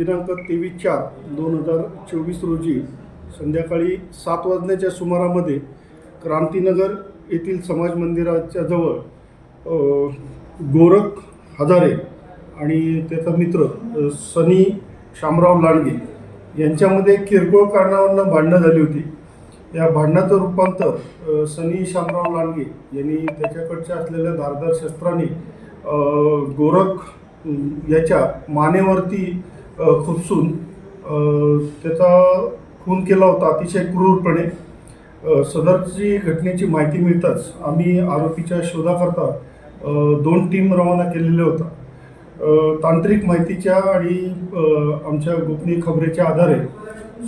दिनांक तेवीस चार दोन हजार चोवीस रोजी संध्याकाळी सात वाजण्याच्या सुमारामध्ये क्रांतीनगर येथील समाज मंदिराच्या जवळ गोरख हजारे आणि त्याचा मित्र सनी शामराव लांडगे यांच्यामध्ये किरकोळ कारणावरनं भांडणं झाली होती. या भांडणाचं रूपांतर सनी शामराव लांडगे यांनी त्याच्याकडच्या असलेल्या धारदार शस्त्राने गोरख याच्या मानेवरती खुपसून त्याचा खून केला होता अतिशय क्रूरपणे. सदरची घटनेची माहिती मिळताच आम्ही आरोपीच्या शोधाकरता दोन टीम रवाना केलेल्या होत्या. तांत्रिक माहितीच्या आणि आमच्या गोपनीय खबरेच्या आधारे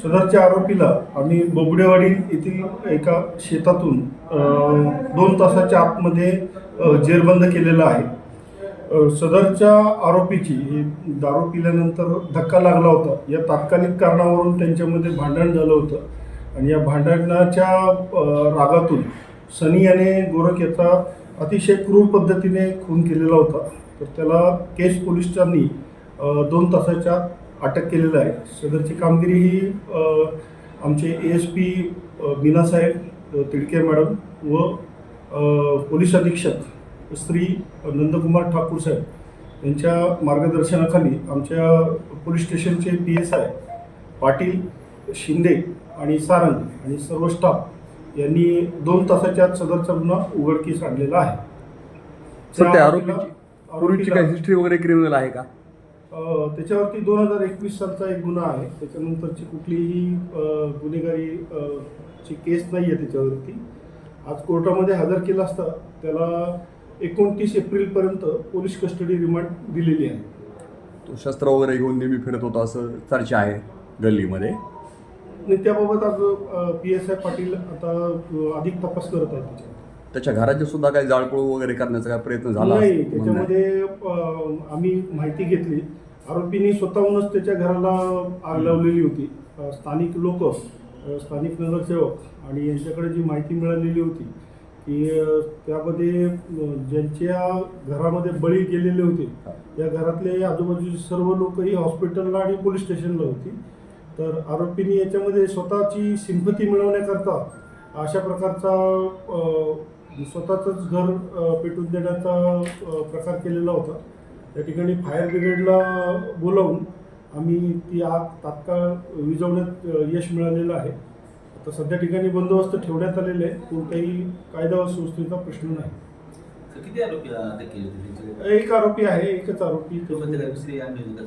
सदरच्या आरोपीला आम्ही बोबडेवाडी येथील एका शेतातून दोन तासाच्या आतमध्ये जेरबंद केलेला आहे. सदरच्या आरोपीची दारू पिल्यानंतर धक्का लागला होता. या तात्कालिक कारणावरून त्यांच्यामध्ये भांडण झालं होतं. आणि या भांडणाच्या रागातून सनी याने गोरख याचा अतिशय क्रूर पद्धतीने खून केलेला होता. तर त्याला केस पोलिसांनी दोन तासाच्या अटक केलेलं आहे. सदरची कामगिरी ही आमचे ए एस पी मीनासाहेब तिडके मॅडम व पोलीस अधीक्षक श्री नंदकुमार ठाकूर साहेब यांच्या मार्गदर्शनाखाली आमच्या पोलीस स्टेशनचे P S I Patil Shinde आणि सारंग आणि सर्व स्टाफ यांनी दोन तासाच्या आत सदरचा गुन्हा उघडकीस आणलेला आहे. हिस्ट्री वगैरे क्रिमिनल आहे का? त्याच्यावरती दोन हजार एकवीस सालचा एक गुन्हा आहे. त्याच्यानंतरची कुठलीही गुन्हेगारी ची केस नाही आहे त्याच्यावरती. आज कोर्टामध्ये हजर केला असता त्याला एकोणतीस एप्रिलपर्यंत पोलीस कस्टडी रिमांड दिलेली आहे. तो शस्त्र वगैरे घेऊन नेहमी फिरत होता असं चर्चा आहे गल्लीमध्ये. आणि त्याबाबत आज पी एस आय पाटील आता अ, अधिक तपास करत आहेत त्याच्या घराचे सुद्धा काही जाळपोळ वगैरे करण्याचा काय प्रयत्न झाला नाही असं म्हणणं आहे. त्याच्यामध्ये अ, आम्ही माहिती घेतली. आरोपींनी स्वतःहूनच त्याच्या घराला आग लावलेली होती. अ, स्थानिक लोक स्थानिक नगरसेवक आणि यांच्याकडे जी माहिती मिळालेली होती की त्यामध्ये ज्यांच्या घरामध्ये बळी गेलेले होते या घरातले आजूबाजूचे सर्व लोकही हॉस्पिटलला आणि पोलीस स्टेशनला होती. तर आरोपींनी याच्यामध्ये स्वतःची सिंपती मिळवण्याकरता अशा प्रकारचा स्वतःचंच घर पेटून देण्याचा प्रकार केलेला होता. त्या ठिकाणी फायर ब्रिगेडला बोलावून आम्ही ती आग तात्काळ विझवण्यात अ, यश मिळालेलं आहे. आता सध्या ठिकाणी बंदोबस्त ठेवण्यात आलेले आहे कोणत्याही कायदा व सुव्यवस्थेचा प्रश्न नाही तर किती आरोपी अटक केले होते त्यांच्याकडे? एक आरोपी आहे एकच आरोपी तो काय दुसरी आम्ही होती का?